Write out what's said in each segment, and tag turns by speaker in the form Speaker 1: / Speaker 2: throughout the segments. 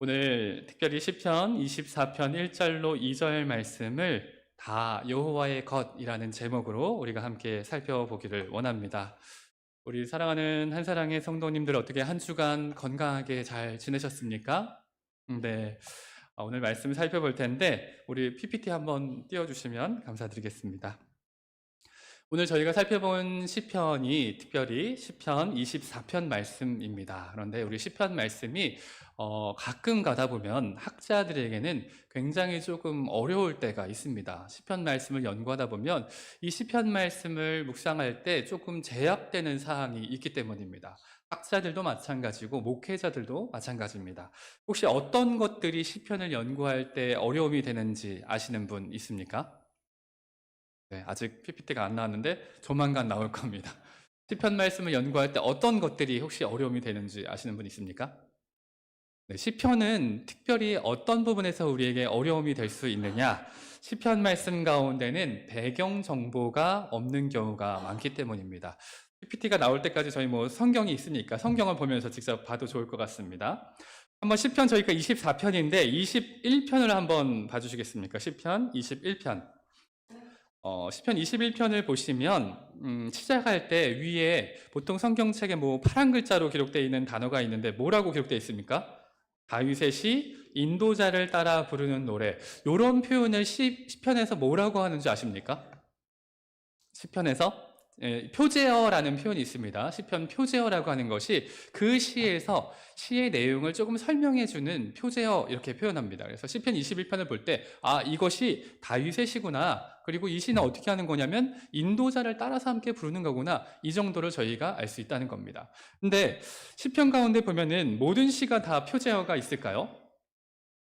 Speaker 1: 오늘 특별히 시편 24편 1절로 2절 말씀을 다 여호와의 것이라는 제목으로 우리가 함께 살펴보기를 원합니다. 우리 사랑하는 한사랑의 성도님들 어떻게 한 주간 건강하게 잘 지내셨습니까? 네. 아, 오늘 말씀 살펴볼 텐데 우리 PPT 한번 띄워주시면 감사드리겠습니다. 오늘 저희가 살펴본 시편이 특별히 시편 24편 말씀입니다. 그런데 우리 시편 말씀이 어, 가끔 가다 보면 학자들에게는 굉장히 조금 어려울 때가 있습니다. 시편 말씀을 연구하다 보면 이 시편 말씀을 묵상할 때 조금 제약되는 사항이 있기 때문입니다. 학자들도 마찬가지고 목회자들도 마찬가지입니다. 혹시 어떤 것들이 시편을 연구할 때 어려움이 되는지 아시는 분 있습니까? 네, 아직 PPT가 안 나왔는데 조만간 나올 겁니다. 시편 말씀을 연구할 때 어떤 것들이 혹시 어려움이 되는지 아시는 분 있습니까? 네, 시편은 특별히 어떤 부분에서 우리에게 어려움이 될 수 있느냐? 시편 말씀 가운데는 배경 정보가 없는 경우가 많기 때문입니다. PPT가 나올 때까지 저희 뭐 성경이 있으니까 성경을 보면서 직접 봐도 좋을 것 같습니다. 한번 시편 저희가 24편인데 21편을 한번 봐주시겠습니까? 시편 21편. 어, 시편 21편을 보시면 음, 시작할 때 위에 보통 성경책에 뭐 파란 글자로 기록되어 있는 단어가 있는데 뭐라고 기록되어 있습니까? 다윗의 시 인도자를 따라 부르는 노래 이런 표현을 시, 시편에서 뭐라고 하는지 아십니까? 시편에서 예, 표제어라는 표현이 있습니다. 시편 표제어라고 하는 것이 그 시에서 시의 내용을 조금 설명해 주는 표제어 이렇게 표현합니다. 그래서 시편 21편을 볼 때 아, 이것이 다윗의 시구나. 그리고 이 시는 어떻게 하는 거냐면 인도자를 따라서 함께 부르는 거구나. 이 정도를 저희가 알 수 있다는 겁니다. 근데 시편 가운데 보면은 모든 시가 다 표제어가 있을까요?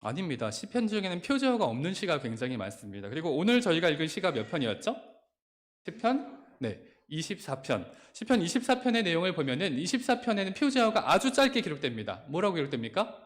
Speaker 1: 아닙니다. 시편 중에는 표제어가 없는 시가 굉장히 많습니다. 그리고 오늘 저희가 읽은 시가 몇 편이었죠? 시편? 네. 24편. 시편 24편의 내용을 보면은 24편에는 표제어가 아주 짧게 기록됩니다. 뭐라고 기록됩니까?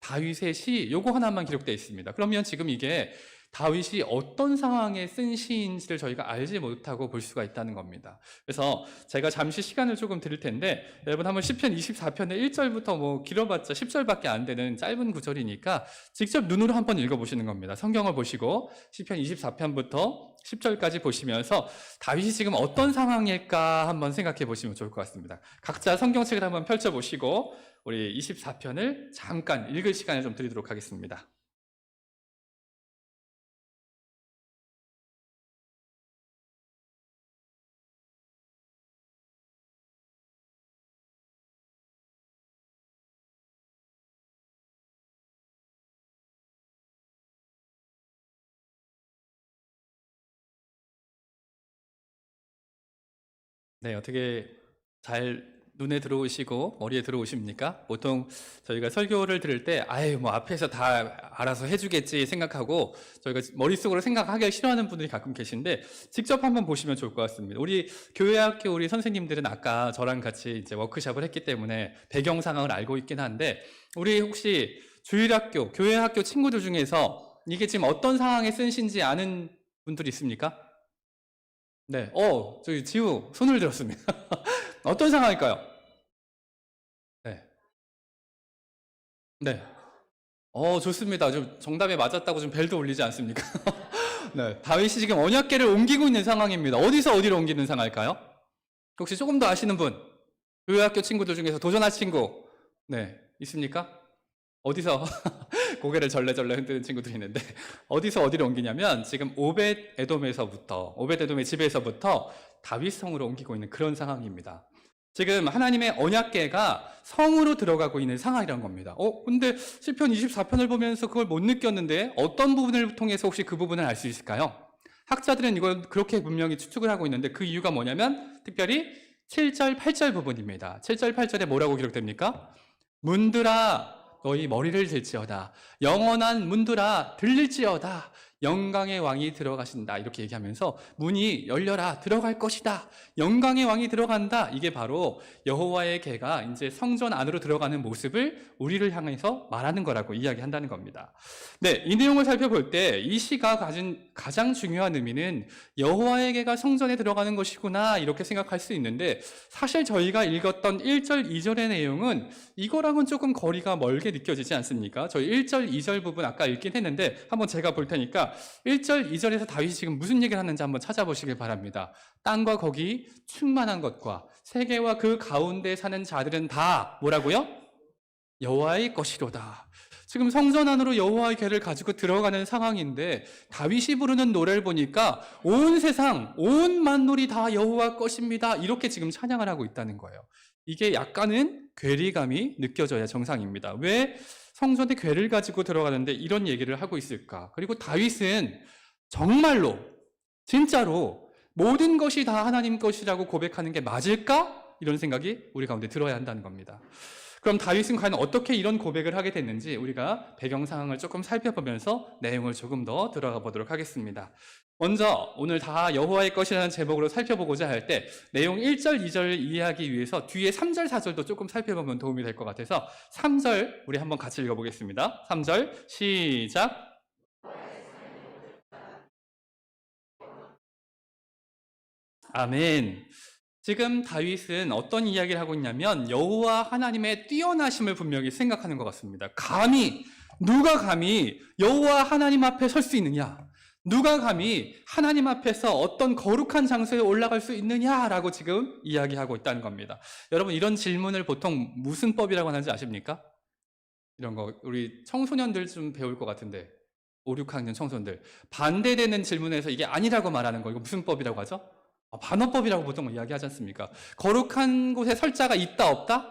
Speaker 1: 다윗의 시 요거 하나만 기록되어 있습니다. 그러면 지금 이게 다윗이 어떤 상황에 쓴 시인지를 저희가 알지 못하고 볼 수가 있다는 겁니다. 그래서 제가 잠시 시간을 조금 드릴 텐데 여러분 한번 시편 24편의 1절부터 뭐 길어봤자 10절밖에 안 되는 짧은 구절이니까 직접 눈으로 한번 읽어보시는 겁니다. 성경을 보시고 시편 24편부터 10절까지 보시면서 다윗이 지금 어떤 상황일까 한번 생각해 보시면 좋을 것 같습니다. 각자 성경책을 한번 펼쳐보시고 우리 24편을 잠깐 읽을 시간을 좀 드리도록 하겠습니다. 네, 어떻게 잘 눈에 들어오시고 머리에 들어오십니까? 보통 저희가 설교를 들을 때 아유 뭐 앞에서 다 알아서 해주겠지 생각하고 저희가 머릿속으로 생각하기 싫어하는 분들이 가끔 계신데 직접 한번 보시면 좋을 것 같습니다. 우리 교회학교 우리 선생님들은 아까 저랑 같이 이제 워크샵을 했기 때문에 배경 상황을 알고 있긴 한데 우리 혹시 주일학교 교회학교 친구들 중에서 이게 지금 어떤 상황에 쓴 시인지 아는 분들 있습니까? 네, 어, 저기 지우 손을 들었습니다. 어떤 상황일까요? 네. 네. 어, 좋습니다. 좀 정답에 맞았다고 좀 벨도 울리지 않습니까? 네. 다윗이 지금 언약계를 옮기고 있는 상황입니다. 어디서 어디로 옮기는 상황일까요? 혹시 조금 더 아시는 분? 교회 학교 친구들 중에서 도전할 친구? 네. 있습니까? 어디서 고개를 절레절레 흔드는 친구들이 있는데 어디서 어디로 옮기냐면 지금 오벳 에돔에서부터 오벳 에돔의 집에서부터 다윗 성으로 옮기고 있는 그런 상황입니다. 지금 하나님의 언약계가 성으로 들어가고 있는 상황이란 겁니다. 어, 근데 시편 24편을 보면서 그걸 못 느꼈는데 어떤 부분을 통해서 혹시 그 부분을 알 수 있을까요? 학자들은 이걸 그렇게 분명히 추측을 하고 있는데 그 이유가 뭐냐면 특별히 7절, 8절 부분입니다. 7절, 8절에 뭐라고 기록됩니까? 문들아 너희 머리를 들지어다. 영원한 문들아 들릴지어다. 영광의 왕이 들어가신다. 이렇게 얘기하면서 문이 열려라. 들어갈 것이다. 영광의 왕이 들어간다. 이게 바로 여호와의 개가 이제 성전 안으로 들어가는 모습을 우리를 향해서 말하는 거라고 이야기한다는 겁니다. 네, 이 내용을 살펴볼 때 이 시가 가진 가장 중요한 의미는 여호와의 개가 성전에 들어가는 것이구나 이렇게 생각할 수 있는데 사실 저희가 읽었던 1절, 2절의 내용은 이거랑은 조금 거리가 멀게 느껴지지 않습니까? 저희 1절, 2절 부분 아까 읽긴 했는데 한번 제가 볼 테니까 1절, 2절에서 다윗이 지금 무슨 얘기를 하는지 한번 찾아보시길 바랍니다. 땅과 거기 충만한 것과 세계와 그 가운데 사는 자들은 다 뭐라고요? 여호와의 것이로다. 지금 성전 안으로 여호와의 괴를 가지고 들어가는 상황인데 다윗이 부르는 노래를 보니까 온 세상 온 만물이 다 여호와 것입니다. 이렇게 지금 찬양을 하고 있다는 거예요. 이게 약간은 괴리감이 느껴져야 정상입니다. 왜 성전에 괴를 가지고 들어가는데 이런 얘기를 하고 있을까? 그리고 다윗은 정말로 진짜로 모든 것이 다 하나님 것이라고 고백하는 게 맞을까? 이런 생각이 우리 가운데 들어야 한다는 겁니다. 그럼 다윗은 과연 어떻게 이런 고백을 하게 됐는지 우리가 배경 상황을 조금 살펴보면서 내용을 조금 더 들어가 보도록 하겠습니다. 먼저 오늘 다 여호와의 것이라는 제목으로 살펴보고자 할 때 내용 1절, 2절을 이해하기 위해서 뒤에 3절, 4절도 조금 살펴보면 도움이 될 것 같아서 3절 우리 한번 같이 읽어보겠습니다. 3절 시작. 아멘. 지금 다윗은 어떤 이야기를 하고 있냐면 여호와 하나님의 뛰어나심을 분명히 생각하는 것 같습니다. 감히 누가 감히 여호와 하나님 앞에 설 수 있느냐? 누가 감히 하나님 앞에서 어떤 거룩한 장소에 올라갈 수 있느냐라고 지금 이야기하고 있다는 겁니다. 여러분 이런 질문을 보통 무슨 법이라고 하는지 아십니까? 이런 거 우리 청소년들 좀 배울 것 같은데 5, 6학년 청소년들 반대되는 질문에서 이게 아니라고 말하는 거 이거 무슨 법이라고 하죠? 아, 반어법이라고 보통 이야기하지 않습니까? 거룩한 곳에 설자가 있다 없다?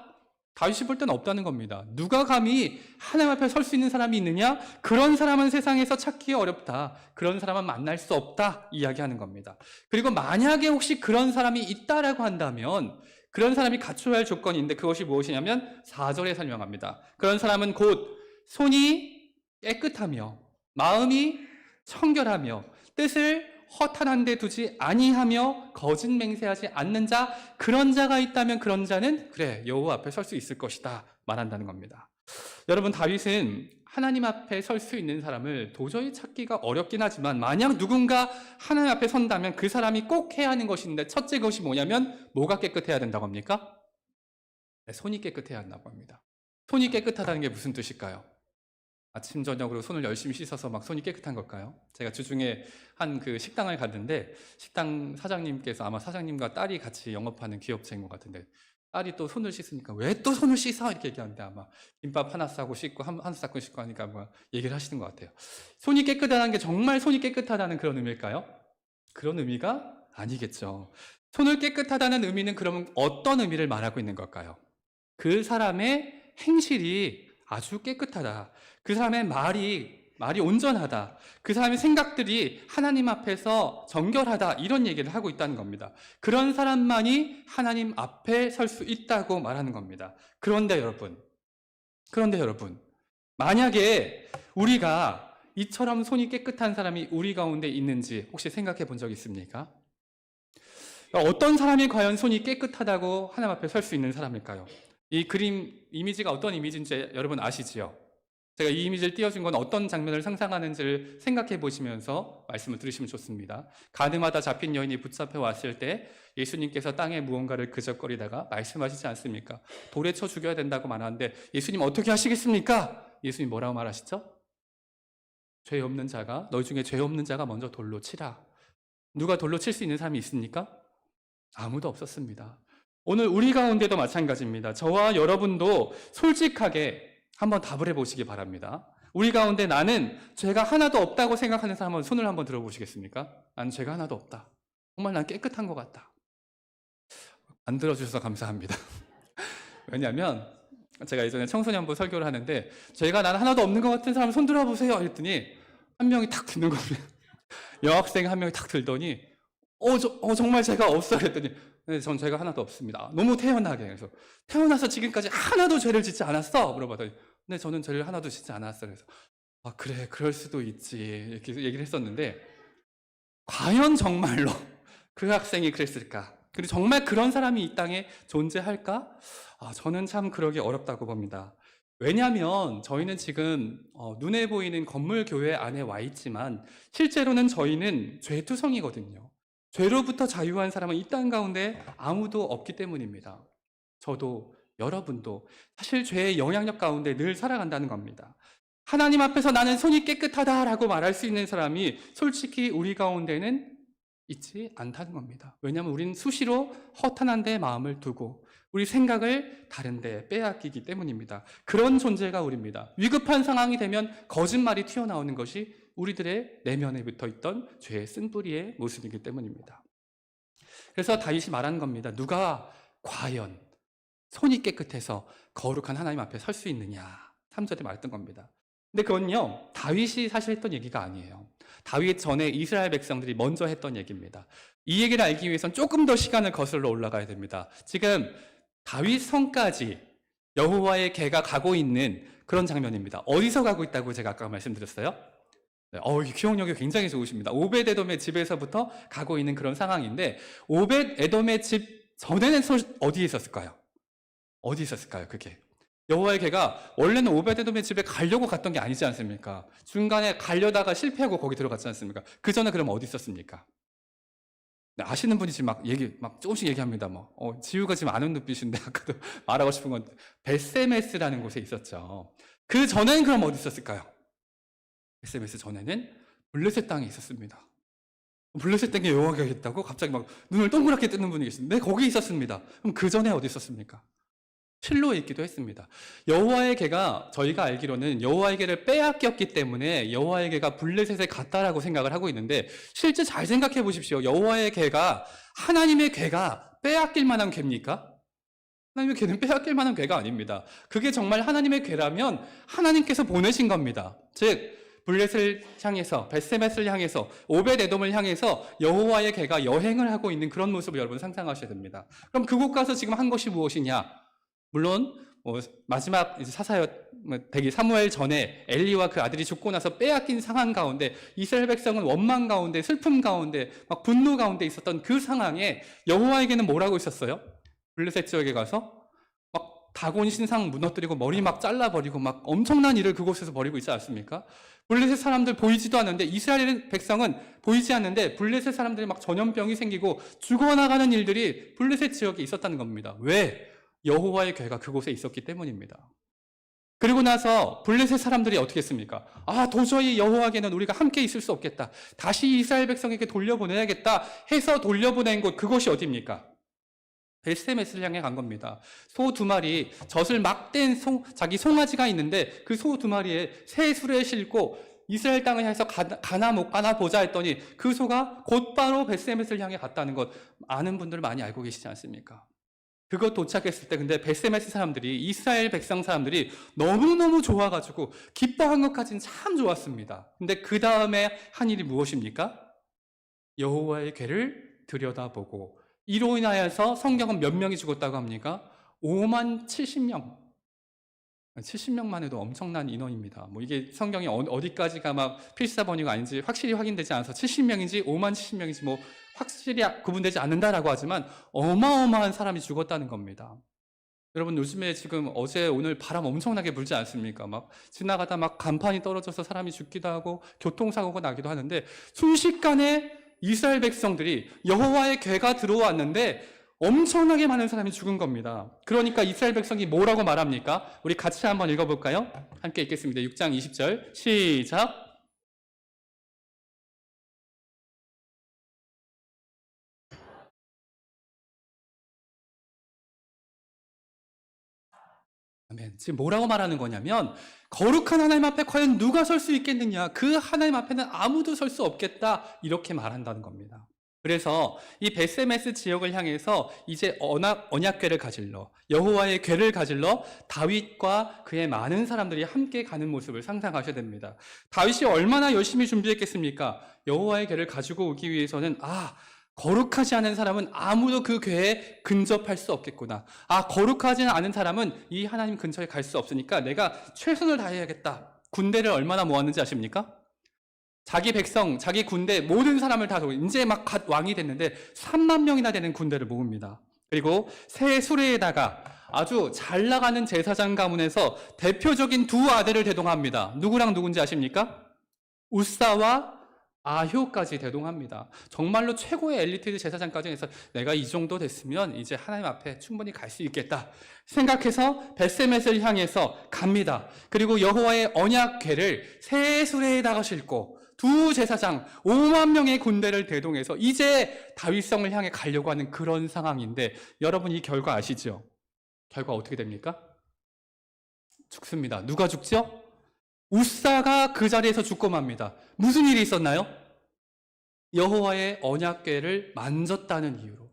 Speaker 1: 다윗이 볼 때는 없다는 겁니다. 누가 감히 하나님 앞에 설 수 있는 사람이 있느냐? 그런 사람은 세상에서 찾기 어렵다. 그런 사람은 만날 수 없다. 이야기하는 겁니다. 그리고 만약에 혹시 그런 사람이 있다라고 한다면 그런 사람이 갖춰야 할 조건인데 그것이 무엇이냐면 4절에 설명합니다. 그런 사람은 곧 손이 깨끗하며 마음이 청결하며 뜻을 허탄한 데 두지 아니하며 거짓 맹세하지 않는 자 그런 자가 있다면 그런 자는 그래 여호와 앞에 설 수 있을 것이다 말한다는 겁니다. 여러분 다윗은 하나님 앞에 설 수 있는 사람을 도저히 찾기가 어렵긴 하지만 만약 누군가 하나님 앞에 선다면 그 사람이 꼭 해야 하는 것인데 첫째 것이 뭐냐면 뭐가 깨끗해야 된다고 합니까? 네, 손이 깨끗해야 한다고 합니다. 손이 깨끗하다는 게 무슨 뜻일까요? 아침 저녁으로 손을 열심히 씻어서 막 손이 깨끗한 걸까요? 제가 주중에 한 그 식당을 갔는데 식당 사장님께서 아마 사장님과 딸이 같이 영업하는 기업체인 것 같은데 딸이 또 손을 씻으니까 왜 또 손을 씻어 이렇게 얘기하는데 아마 김밥 하나 싸고 씻고 한, 한 싹고 씻고 하니까 뭐 얘기를 하시는 것 같아요. 손이 깨끗하다는 게 정말 손이 깨끗하다는 그런 의미일까요? 그런 의미가 아니겠죠. 손을 깨끗하다는 의미는 그러면 어떤 의미를 말하고 있는 걸까요? 그 사람의 행실이 아주 깨끗하다. 그 사람의 말이 말이 온전하다. 그 사람의 생각들이 하나님 앞에서 정결하다. 이런 얘기를 하고 있다는 겁니다. 그런 사람만이 하나님 앞에 설 수 있다고 말하는 겁니다. 그런데 여러분, 그런데 여러분, 만약에 우리가 이처럼 손이 깨끗한 사람이 우리 가운데 있는지 혹시 생각해 본 적 있습니까? 어떤 사람이 과연 손이 깨끗하다고 하나님 앞에 설 수 있는 사람일까요? 이 그림 이미지가 어떤 이미지인지 여러분 아시지요? 제가 이 이미지를 띄워준 건 어떤 장면을 상상하는지를 생각해 보시면서 말씀을 들으시면 좋습니다. 가늠하다 잡힌 여인이 붙잡혀 왔을 때 예수님께서 땅에 무언가를 그적거리다가 말씀하시지 않습니까? 돌에 쳐 죽여야 된다고 말하는데 예수님 어떻게 하시겠습니까? 예수님 뭐라고 말하시죠? 죄 없는 자가 너희 중에 죄 없는 자가 먼저 돌로 치라. 누가 돌로 칠 수 있는 사람이 있습니까? 아무도 없었습니다. 오늘 우리 가운데도 마찬가지입니다. 저와 여러분도 솔직하게 한번 답을 해보시기 바랍니다. 우리 가운데 나는 죄가 하나도 없다고 생각하는 사람 은 손을 한번 들어보시겠습니까? 나는 죄가 하나도 없다. 정말 난 깨끗한 것 같다. 안 들어주셔서 감사합니다. 왜냐하면 제가 예전에 청소년부 설교를 하는데 죄가 난 하나도 없는 것 같은 사람 손 들어보세요. 했더니 한 명이 탁 드는 겁니다. 여학생 한 명이 탁 들더니 어, 저, 어 정말 제가 없어 그랬더니 네, 전 죄가 하나도 없습니다. 너무 태연하게 그래서 태어나서 지금까지 하나도 죄를 짓지 않았어 물어봤더니 네 저는 죄를 하나도 짓지 않았어요. 그래서 아, 그래, 그럴 수도 있지. 이렇게 얘기를 했었는데, 과연 정말로 그 학생이 그랬을까? 그리고 정말 그런 사람이 이 땅에 존재할까? 아, 저는 참 그러기 어렵다고 봅니다. 왜냐하면 저희는 지금 어, 눈에 보이는 건물 교회 안에 와 있지만 실제로는 저희는 죄투성이거든요. 죄로부터 자유한 사람은 이 땅 가운데 아무도 없기 때문입니다. 저도 여러분도 사실 죄의 영향력 가운데 늘 살아간다는 겁니다. 하나님 앞에서 나는 손이 깨끗하다라고 말할 수 있는 사람이 솔직히 우리 가운데는 있지 않다는 겁니다. 왜냐하면 우리는 수시로 허탄한 데 마음을 두고 우리 생각을 다른 데 빼앗기기 때문입니다. 그런 존재가 우리입니다. 위급한 상황이 되면 거짓말이 튀어나오는 것이 우리들의 내면에 붙어 있던 죄의 쓴뿌리의 모습이기 때문입니다. 그래서 다윗이 말한 겁니다. 누가 과연 손이 깨끗해서 거룩한 하나님 앞에 설 수 있느냐. 3절에 말했던 겁니다. 근데 그건요, 다윗이 사실 했던 얘기가 아니에요. 다윗 전에 이스라엘 백성들이 먼저 했던 얘기입니다. 이 얘기를 알기 위해선 조금 더 시간을 거슬러 올라가야 됩니다. 지금 다윗 성까지 여호와의 개가 가고 있는 그런 장면입니다. 어디서 가고 있다고 제가 아까 말씀드렸어요? 네, 어, 기억력이 굉장히 좋으십니다. 오벳 에돔의 집에서부터 가고 있는 그런 상황인데 오벳 에돔의 집 전에는 소- 어디에 있었을까요? 어디 있었을까요? 그게 여호와의 개가 원래는 오베데돔의 집에 가려고 갔던 게 아니지 않습니까? 중간에 가려다가 실패하고 거기 들어갔지 않습니까? 그 전에 그럼 어디 있었습니까? 네, 아시는 분이 지금 막 얘기 막 조금씩 얘기합니다. 뭐 어, 지우가 지금 아는 눈빛인데 아까도 말하고 싶은 건 베세메스라는 곳에 있었죠. 그 전에는 그럼 어디 있었을까요? 베세메스 전에는 블레셋 땅에 있었습니다. 블레셋 땅에 여호와가 있다고 갑자기 막 눈을 동그랗게 뜨는 분이 계신데 네, 거기 있었습니다. 그럼 그 전에 어디 있었습니까? 실로에 있기도 했습니다. 여호와의 개가 저희가 알기로는 여호와의 개를 빼앗겼기 때문에 여호와의 개가 블레셋에 갔다라고 생각을 하고 있는데 실제 잘 생각해 보십시오. 여호와의 개가 하나님의 개가 빼앗길 만한 개입니까? 하나님의 개는 빼앗길 만한 개가 아닙니다. 그게 정말 하나님의 개라면 하나님께서 보내신 겁니다. 즉 블레셋을 향해서 베세메스를 향해서 오벳에돔을 향해서 여호와의 개가 여행을 하고 있는 그런 모습을 여러분 상상하셔야 됩니다. 그럼 그곳 가서 지금 한 것이 무엇이냐? 물론 뭐 마지막 이제 사사였 뭐 되기 사무엘 전에 엘리와 그 아들이 죽고 나서 빼앗긴 상황 가운데 이스라엘 백성은 원망 가운데 슬픔 가운데 막 분노 가운데 있었던 그 상황에 여호와에게는 뭐라고 있었어요? 블레셋 지역에 가서 막 다곤 신상 무너뜨리고 머리 막 잘라버리고 막 엄청난 일을 그곳에서 벌이고 있지 않습니까? 블레셋 사람들 보이지도 않는데 이스라엘 백성은 보이지 않는데 블레셋 사람들이 막 전염병이 생기고 죽어나가는 일들이 블레셋 지역에 있었다는 겁니다. 왜? 여호와의 괴가 그곳에 있었기 때문입니다. 그리고 나서 블레셋 사람들이 어떻게 했습니까? 아, 도저히 여호와에게는 우리가 함께 있을 수 없겠다. 다시 이스라엘 백성에게 돌려보내야겠다 해서 돌려보낸 곳 그것이 어디입니까? 베스메스를 향해 간 겁니다. 소 두 마리 젖을 막댄 송, 자기 송아지가 있는데 그 소 두 마리에 새 술에 싣고 이스라엘 땅을 향해서 가나, 못 가나 보자 했더니 그 소가 곧바로 베스메스를 향해 갔다는 것 아는 분들 많이 알고 계시지 않습니까? 그거 도착했을 때 근데 베세메스 사람들이 이스라엘 백성 사람들이 너무너무 좋아가지고 기뻐한 것까지는 참 좋았습니다. 근데 그 다음에 한 일이 무엇입니까? 여호와의 괴를 들여다보고 이로 인하여서 성경은 몇 명이 죽었다고 합니까? 5만 70명. 70명만 해도 엄청난 인원입니다. 뭐 이게 성경이 어- 어디까지가 막 필사 번역 아닌지 확실히 확인되지 않아서 70명인지 5만 70명인지 뭐 확실히 구분되지 않는다라고 하지만 어마어마한 사람이 죽었다는 겁니다. 여러분 요즘에 지금 어제 오늘 바람 엄청나게 불지 않습니까? 막 지나가다 막 간판이 떨어져서 사람이 죽기도 하고 교통사고가 나기도 하는데 순식간에 이스라엘 백성들이 여호와의 괴가 들어왔는데 엄청나게 많은 사람이 죽은 겁니다. 그러니까 이스라엘 백성이 뭐라고 말합니까? 우리 같이 한번 읽어볼까요? 함께 읽겠습니다. 6장 20절 시작. 아멘. 지금 뭐라고 말하는 거냐면 거룩한 하나님 앞에 과연 누가 설 수 있겠느냐? 그 하나님 앞에는 아무도 설 수 없겠다. 이렇게 말한다는 겁니다. 그래서 이 베세메스 지역을 향해서 이제 언약, 언약궤를 가질러 여호와의 궤를 가질러 다윗과 그의 많은 사람들이 함께 가는 모습을 상상하셔야 됩니다. 다윗이 얼마나 열심히 준비했겠습니까? 여호와의 궤를 가지고 오기 위해서는 아 거룩하지 않은 사람은 아무도 그 궤에 근접할 수 없겠구나. 아, 거룩하지 않은 사람은 이 하나님 근처에 갈 수 없으니까 내가 최선을 다해야겠다. 군대를 얼마나 모았는지 아십니까? 자기 백성, 자기 군대 모든 사람을 다 이제 막 갓 왕이 됐는데 3만 명이나 되는 군대를 모읍니다. 그리고 새 수레에다가 아주 잘 나가는 제사장 가문에서 대표적인 두 아들을 대동합니다. 누구랑 누군지 아십니까? 우사와 아효까지 대동합니다. 정말로 최고의 엘리트 제사장까지 해서 내가 이 정도 됐으면 이제 하나님 앞에 충분히 갈 수 있겠다 생각해서 베세멧을 향해서 갑니다. 그리고 여호와의 언약궤를 새 수레에다가 싣고 두 제사장 5만 명의 군대를 대동해서 이제 다윗성을 향해 가려고 하는 그런 상황인데 여러분 이 결과 아시죠? 결과 어떻게 됩니까? 죽습니다. 누가 죽죠? 우사가 그 자리에서 죽고 맙니다. 무슨 일이 있었나요? 여호와의 언약궤를 만졌다는 이유로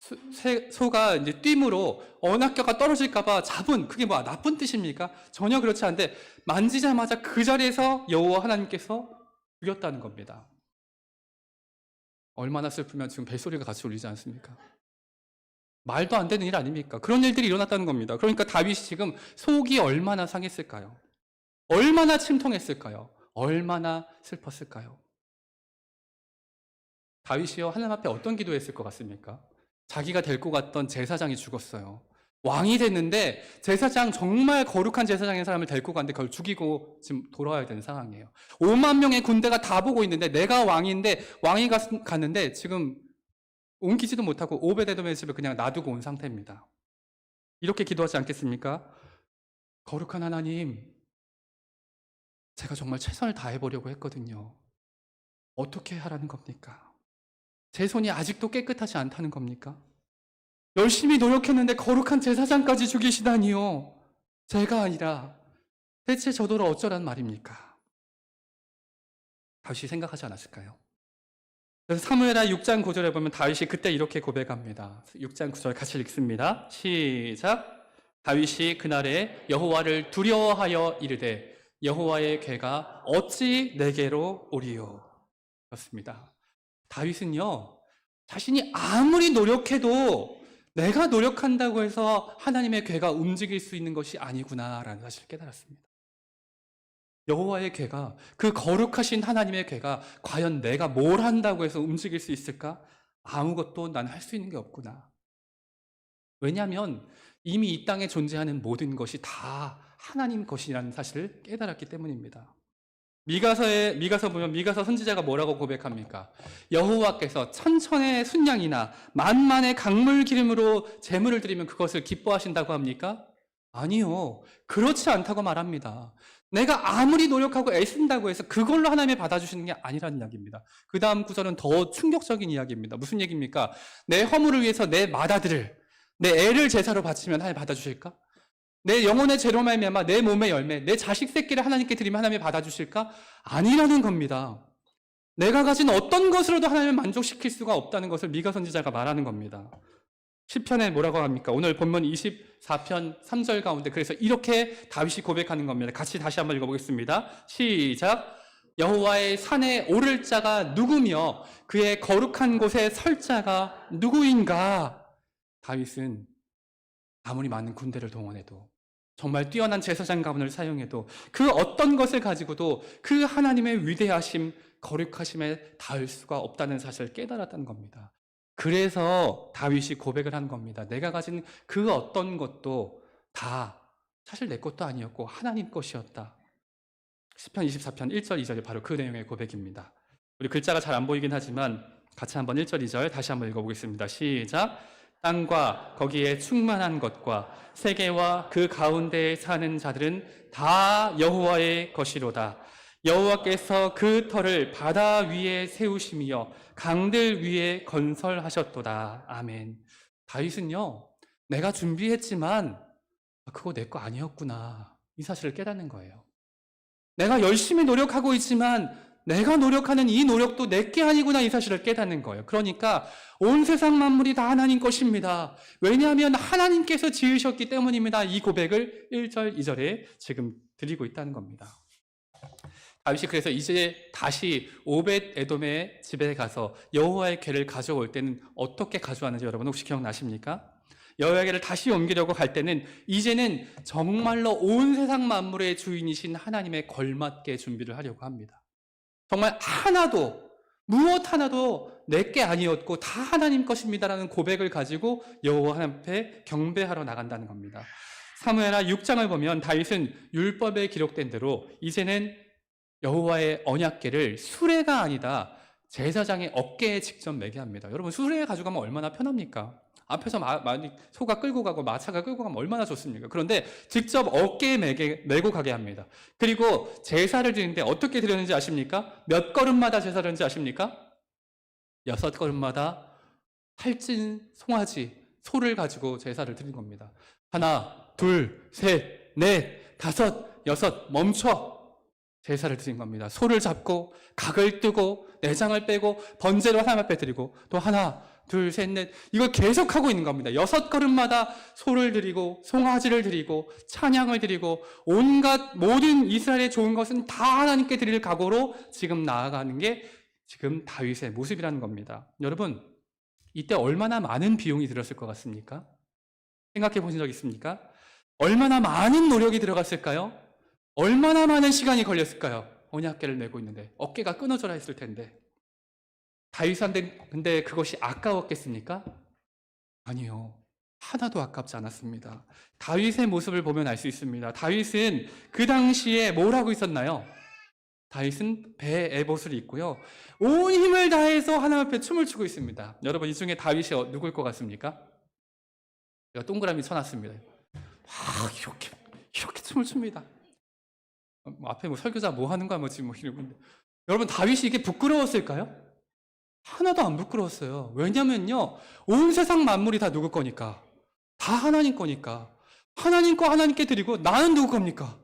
Speaker 1: 소, 새- 소가 이제 뜀으로 언약궤가 떨어질까봐 잡은 그게 뭐 나쁜 뜻입니까? 전혀 그렇지 않은데 만지자마자 그 자리에서 여호와 하나님께서 죽였다는 겁니다. 얼마나 슬프면 지금 벨소리가 같이 울리지 않습니까? 말도 안 되는 일 아닙니까? 그런 일들이 일어났다는 겁니다. 그러니까 다윗이 지금 속이 얼마나 상했을까요? 얼마나 침통했을까요? 얼마나 슬펐을까요? 다윗이요 하나님 앞에 어떤 기도했을 것 같습니까? 자기가 데리고 갔던 제사장이 죽었어요. 왕이 됐는데 제사장 정말 거룩한 제사장인 사람을 데리고 갔는데 그걸 죽이고 지금 돌아와야 되는 상황이에요. 5만 명의 군대가 다 보고 있는데 내가 왕인데 왕이 갔, 갔는데 지금 옮기지도 못하고 오베데돔의 집에 그냥 놔두고 온 상태입니다. 이렇게 기도하지 않겠습니까? 거룩한 하나님, 제가 정말 최선을 다해 보려고 했거든요. 어떻게 하라는 겁니까? 제 손이 아직도 깨끗하지 않다는 겁니까? 열심히 노력했는데 거룩한 제사장까지 죽이시다니요. 제가 아니라 대체 저더러 어쩌란 말입니까? 다시 생각하지 않았을까요? 그래서 사무엘하 6장 9절에 보면 다윗이 그때 이렇게 고백합니다. 6장 9절 같이 읽습니다. 시작. 다윗이 그날에 여호와를 두려워하여 이르되 여호와의 괴가 어찌 내게로 오리요. 그렇습니다. 다윗은요, 자신이 아무리 노력해도 내가 노력한다고 해서 하나님의 괴가 움직일 수 있는 것이 아니구나라는 사실을 깨달았습니다. 여호와의 괴가 그 거룩하신 하나님의 괴가 과연 내가 뭘 한다고 해서 움직일 수 있을까? 아무것도 난 할 수 있는 게 없구나. 왜냐하면 이미 이 땅에 존재하는 모든 것이 다 하나님 것이라는 사실을 깨달았기 때문입니다. 미가서에 미가서 보면 미가서 선지자가 뭐라고 고백합니까? 여호와께서 천천의 순양이나 만만의 강물 기름으로 제물을 드리면 그것을 기뻐하신다고 합니까? 아니요. 그렇지 않다고 말합니다. 내가 아무리 노력하고 애쓴다고 해서 그걸로 하나님이 받아주시는 게 아니라는 이야기입니다. 그 다음 구절은 더 충격적인 이야기입니다. 무슨 얘기입니까? 내 허물을 위해서 내 맏아들을, 내 애를 제사로 바치면 하나님 받아주실까? 내 영혼의 죄로 말미암아 내 몸의 열매, 내 자식 새끼를 하나님께 드리면 하나님이 받아주실까? 아니라는 겁니다. 내가 가진 어떤 것으로도 하나님을 만족시킬 수가 없다는 것을 미가 선지자가 말하는 겁니다. 10편에 뭐라고 합니까? 오늘 본문 24편 3절 가운데 그래서 이렇게 다윗이 고백하는 겁니다. 같이 다시 한번 읽어보겠습니다. 시작. 여호와의 산에 오를 자가 누구며 그의 거룩한 곳에 설 자가 누구인가? 다윗은 아무리 많은 군대를 동원해도 정말 뛰어난 제사장 가문을 사용해도 그 어떤 것을 가지고도 그 하나님의 위대하심, 거룩하심에 닿을 수가 없다는 사실을 깨달았다는 겁니다. 그래서 다윗이 고백을 한 겁니다. 내가 가진 그 어떤 것도 다 사실 내 것도 아니었고 하나님 것이었다. 10편 24편 1절 2절이 바로 그 내용의 고백입니다. 우리 글자가 잘 안 보이긴 하지만 같이 한번 1절 2절 다시 한번 읽어보겠습니다. 시작. 땅과 거기에 충만한 것과 세계와 그 가운데에 사는 자들은 다 여호와의 것이로다. 여호와께서 그 터를 바다 위에 세우시며 강들 위에 건설하셨도다. 아멘. 다윗은요, 내가 준비했지만 아, 그거 내 거 아니었구나. 이 사실을 깨닫는 거예요. 내가 열심히 노력하고 있지만 내가 노력하는 이 노력도 내게 아니구나 이 사실을 깨닫는 거예요. 그러니까 온 세상 만물이 다 하나님 것입니다. 왜냐하면 하나님께서 지으셨기 때문입니다. 이 고백을 1절, 2절에 지금 드리고 있다는 겁니다. 다윗이 그래서 이제 다시 오벳 에돔의 집에 가서 여호와의 궤를 가져올 때는 어떻게 가져왔는지 여러분 혹시 기억나십니까? 여호와에게를 다시 옮기려고 갈 때는 이제는 정말로 온 세상 만물의 주인이신 하나님에 걸맞게 준비를 하려고 합니다. 정말 하나도 무엇 하나도 내게 아니었고 다 하나님 것입니다라는 고백을 가지고 여호와 하나님 앞에 경배하러 나간다는 겁니다. 사무엘하 6장을 보면 다윗은 율법에 기록된 대로 이제는 여호와의 언약궤를 수레가 아니다 제사장의 어깨에 직접 매게 합니다. 여러분 수레에 가져가면 얼마나 편합니까? 앞에서 마, 많이 소가 끌고 가고 마차가 끌고 가면 얼마나 좋습니까? 그런데 직접 어깨에 매게, 메고 가게 합니다. 그리고 제사를 드리는데 어떻게 드렸는지 아십니까? 몇 걸음마다 제사를 드는지 아십니까? 여섯 걸음마다 탈진 송아지 소를 가지고 제사를 드린 겁니다. 하나, 둘, 셋, 넷, 다섯, 여섯 멈춰 제사를 드린 겁니다. 소를 잡고 각을 뜨고 내장을 빼고 번제로 하나님 앞에 드리고 또 하나, 둘, 셋, 넷 이걸 계속하고 있는 겁니다. 여섯 걸음마다 소를 드리고 송아지를 드리고 찬양을 드리고 온갖 모든 이스라엘의 좋은 것은 다 하나님께 드릴 각오로 지금 나아가는 게 지금 다윗의 모습이라는 겁니다. 여러분 이때 얼마나 많은 비용이 들었을 것 같습니까? 생각해 보신 적 있습니까? 얼마나 많은 노력이 들어갔을까요? 얼마나 많은 시간이 걸렸을까요? 언약계를 메고 있는데 어깨가 끊어져라 했을 텐데 다윗한테 근데 그것이 아까웠겠습니까? 아니요. 하나도 아깝지 않았습니다. 다윗의 모습을 보면 알 수 있습니다. 다윗은 그 당시에 뭘 하고 있었나요? 다윗은 배 에봇을 입고요. 온 힘을 다해서 하나님 앞에 춤을 추고 있습니다. 여러분 이 중에 다윗이 어- 누굴 것 같습니까? 제가 동그라미 쳐놨습니다. 와 이렇게 이렇게 춤을 춥니다. 어, 뭐 앞에 뭐 설교자 뭐 하는 거야 뭐 지금 뭐 이러는데 여러분 다윗이 이게 부끄러웠을까요? 하나도 안 부끄러웠어요. 왜냐면요 온 세상 만물이 다 누구 거니까 다 하나님 거니까 하나님 거 하나님께 드리고 나는 누구 겁니까?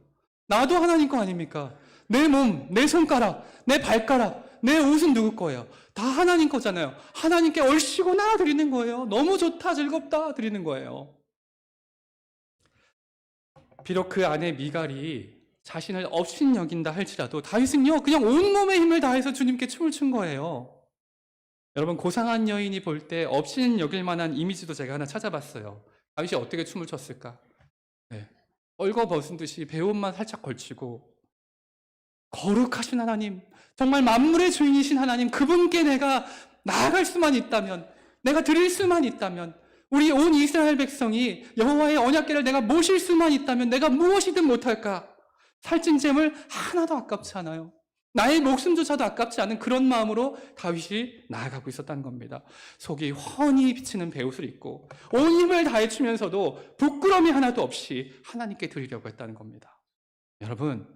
Speaker 1: 나도 하나님 거 아닙니까? 내 몸, 내 손가락, 내 발가락, 내 옷은 누구 거예요? 다 하나님 거잖아요. 하나님께 얼씨구나 드리는 거예요. 너무 좋다, 즐겁다 드리는 거예요. 비록 그 아내 미갈이 자신을 업신 여긴다 할지라도 다윗은요 그냥 온몸의 힘을 다해서 주님께 춤을 춘 거예요. 여러분 고상한 여인이 볼 때 업신 여길 만한 이미지도 제가 하나 찾아봤어요. 다윗이 어떻게 춤을 췄을까? 네. 얼거벗은 듯이 배옷만 살짝 걸치고 거룩하신 하나님, 정말 만물의 주인이신 하나님, 그분께 내가 나아갈 수만 있다면, 내가 드릴 수만 있다면, 우리 온 이스라엘 백성이 여호와의 언약궤를 내가 모실 수만 있다면 내가 무엇이든 못할까? 살찐 잼을 하나도 아깝지 않아요. 나의 목숨조차도 아깝지 않은 그런 마음으로 다윗이 나아가고 있었다는 겁니다. 속이 훤히 비치는 배옷을 입고 온 힘을 다해 추면서도 부끄러움이 하나도 없이 하나님께 드리려고 했다는 겁니다. 여러분,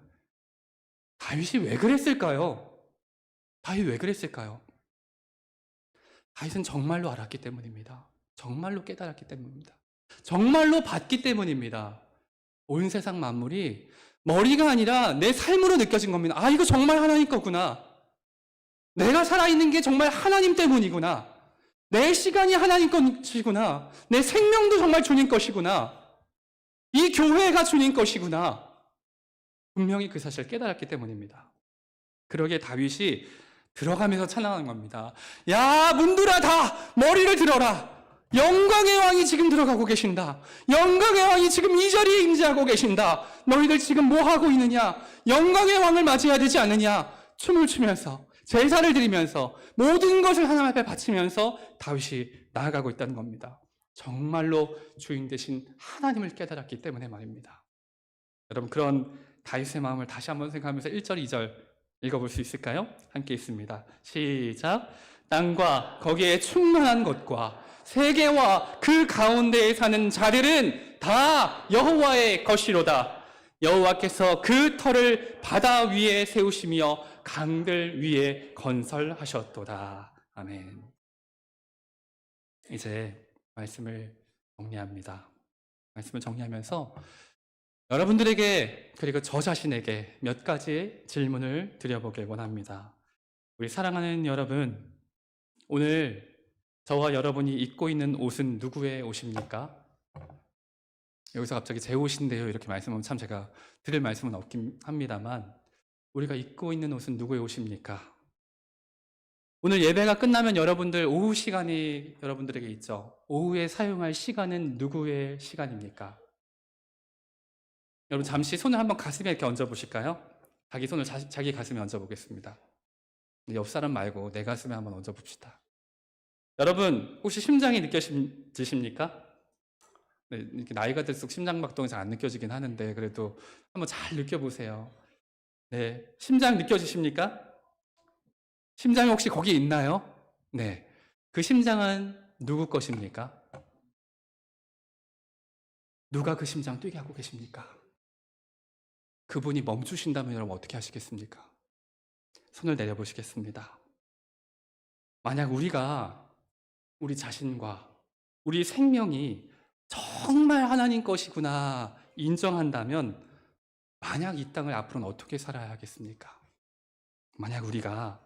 Speaker 1: 다윗이 왜 그랬을까요? 다윗 왜 그랬을까요? 다윗은 정말로 알았기 때문입니다. 정말로 깨달았기 때문입니다. 정말로 봤기 때문입니다. 온 세상 만물이 머리가 아니라 내 삶으로 느껴진 겁니다. 아, 이거 정말 하나님 거구나. 내가 살아있는 게 정말 하나님 때문이구나. 내 시간이 하나님 것이구나. 내 생명도 정말 주님 것이구나. 이 교회가 주님 것이구나. 분명히 그 사실을 깨달았기 때문입니다. 그러기에 다윗이 들어가면서 찬양하는 겁니다. 야, 문들아 다 머리를 들어라. 영광의 왕이 지금 들어가고 계신다. 영광의 왕이 지금 이 자리에 임재하고 계신다. 너희들 지금 뭐 하고 있느냐? 영광의 왕을 맞이해야 되지 않느냐? 춤을 추면서 제사를 드리면서 모든 것을 하나님 앞에 바치면서 다윗이 나아가고 있다는 겁니다. 정말로 주인 되신 하나님을 깨달았기 때문에 말입니다. 여러분 그런 다윗의 마음을 다시 한번 생각하면서 1절, 2절 읽어볼 수 있을까요? 함께 있습니다. 시작. 땅과 거기에 충만한 것과 세계와 그 가운데에 사는 자들은 다 여호와의 것이로다. 여호와께서 그 터를 바다 위에 세우시며 강들 위에 건설하셨도다. 아멘. 이제 말씀을 정리합니다. 말씀을 정리하면서 여러분들에게 그리고 저 자신에게 몇 가지 질문을 드려보길 원합니다. 우리 사랑하는 여러분, 오늘 저와 여러분이 입고 있는 옷은 누구의 옷입니까? 여기서 갑자기 제 옷인데요. 이렇게 말씀하면 참 제가 드릴 말씀은 없긴 합니다만, 우리가 입고 있는 옷은 누구의 옷입니까? 오늘 예배가 끝나면 여러분들 오후 시간이 여러분들에게 있죠. 오후에 사용할 시간은 누구의 시간입니까? 여러분 잠시 손을 한번 가슴에 이렇게 얹어 보실까요? 자기 손을 자, 자기 가슴에 얹어 보겠습니다. 옆 사람 말고 내 가슴에 한번 얹어 봅시다. 여러분 혹시 심장이 느껴지십니까? 네, 이렇게 나이가 들수록 심장박동이 잘 안 느껴지긴 하는데 그래도 한번 잘 느껴보세요. 네, 심장 느껴지십니까? 심장이 혹시 거기 있나요? 네, 그 심장은 누구 것입니까? 누가 그 심장 뛰게 하고 계십니까? 그분이 멈추신다면 여러분 어떻게 하시겠습니까? 손을 내려보시겠습니다. 만약 우리가 우리 자신과 우리 생명이 정말 하나님 것이구나 인정한다면 만약 이 땅을 앞으로는 어떻게 살아야 하겠습니까? 만약 우리가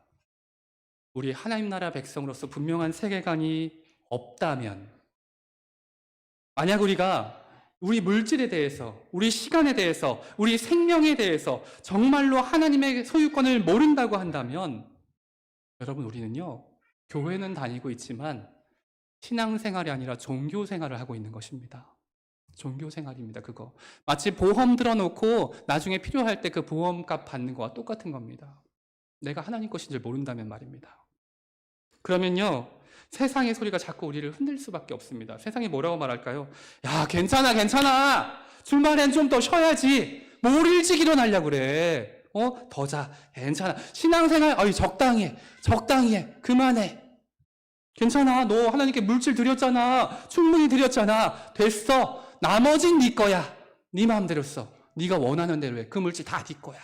Speaker 1: 우리 하나님 나라 백성으로서 분명한 세계관이 없다면 만약 우리가 우리 물질에 대해서, 우리 시간에 대해서, 우리 생명에 대해서 정말로 하나님의 소유권을 모른다고 한다면 여러분 우리는요 교회는 다니고 있지만 신앙생활이 아니라 종교생활을 하고 있는 것입니다. 종교생활입니다. 그거 마치 보험 들어놓고 나중에 필요할 때 그 보험값 받는 거와 똑같은 겁니다. 내가 하나님 것인 줄 모른다면 말입니다. 그러면요 세상의 소리가 자꾸 우리를 흔들 수밖에 없습니다. 세상이 뭐라고 말할까요? 야 괜찮아 괜찮아 주말엔 좀 더 쉬어야지 뭘 일찍 일어나려고 그래 어? 더 자. 괜찮아. 신앙생활, 어이, 적당히 해. 적당히 해. 그만해. 괜찮아. 너 하나님께 물질 드렸잖아. 충분히 드렸잖아. 됐어. 나머진 네 거야. 네 마음대로 써. 네가 원하는 대로 해. 그 물질 다 네 거야.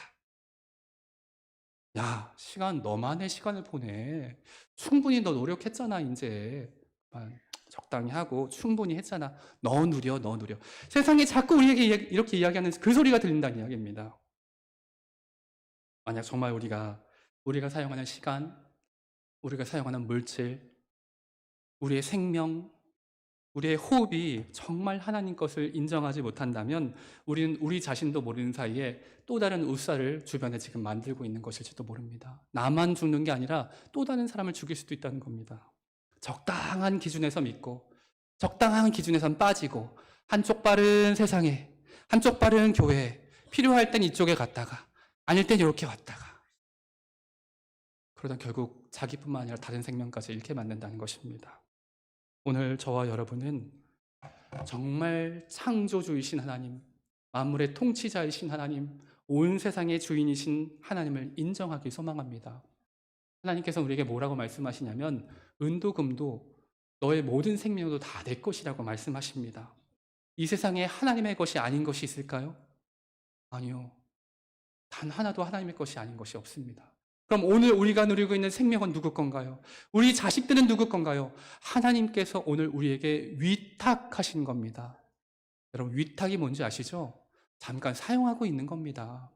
Speaker 1: 야, 시간 너만의 시간을 보내. 충분히 너 노력했잖아, 이제. 그만 적당히 하고 충분히 했잖아. 너 누려, 너 누려. 세상에 자꾸 우리에게 이렇게 이야기하는 그 소리가 들린다는 이야기입니다. 만약 정말 우리가 우리가 사용하는 시간, 우리가 사용하는 물질, 우리의 생명, 우리의 호흡이 정말 하나님 것을 인정하지 못한다면 우리는 우리 자신도 모르는 사이에 또 다른 우사를 주변에 지금 만들고 있는 것일지도 모릅니다. 나만 죽는 게 아니라 또 다른 사람을 죽일 수도 있다는 겁니다. 적당한 기준에서 믿고 적당한 기준에선 빠지고 한쪽 발은 세상에 한쪽 발은 교회에 필요할 땐 이쪽에 갔다가 아닐 땐 이렇게 왔다가 그러다 결국 자기뿐만 아니라 다른 생명까지 잃게 만든다는 것입니다. 오늘 저와 여러분은 정말 창조주이신 하나님, 만물의 통치자이신 하나님, 온 세상의 주인이신 하나님을 인정하기 소망합니다. 하나님께서 우리에게 뭐라고 말씀하시냐면 은도 금도 너의 모든 생명도 다 내 것이라고 말씀하십니다. 이 세상에 하나님의 것이 아닌 것이 있을까요? 아니요. 단 하나도 하나님의 것이 아닌 것이 없습니다. 그럼 오늘 우리가 누리고 있는 생명은 누구 건가요? 우리 자식들은 누구 건가요? 하나님께서 오늘 우리에게 위탁하신 겁니다. 여러분, 위탁이 뭔지 아시죠? 잠깐 사용하고 있는 겁니다.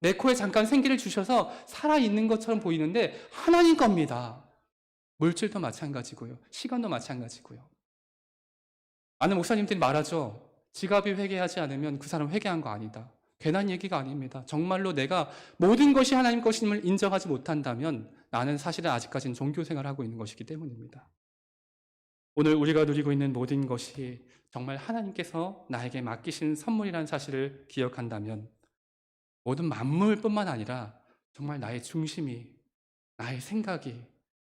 Speaker 1: 내 코에 잠깐 생기를 주셔서 살아있는 것처럼 보이는데 하나님 겁니다. 물질도 마찬가지고요. 시간도 마찬가지고요. 아는 목사님들이 말하죠. 지갑이 회개하지 않으면 그 사람 회개한 거 아니다. 괜한 얘기가 아닙니다. 정말로 내가 모든 것이 하나님 것임을 인정하지 못한다면 나는 사실은 아직까지는 종교 생활을 하고 있는 것이기 때문입니다. 오늘 우리가 누리고 있는 모든 것이 정말 하나님께서 나에게 맡기신 선물이라는 사실을 기억한다면 모든 만물뿐만 아니라 정말 나의 중심이, 나의 생각이,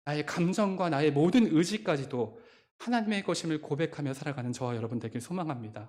Speaker 1: 나의 감정과 나의 모든 의지까지도 하나님의 것임을 고백하며 살아가는 저와 여러분 되길 소망합니다.